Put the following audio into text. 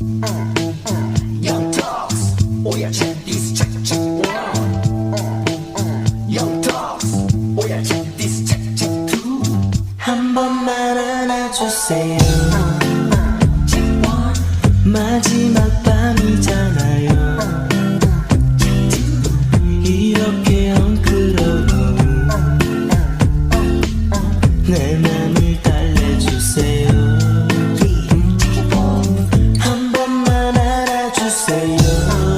Young dogs, oh yeah, check this, check check one. Young dogs, oh yeah, check this, check check two. 한 번만 안아주세요. Check one. 마지막 밤이잖아요. 이렇게 엉클어도 내 맘을 say love. Uh,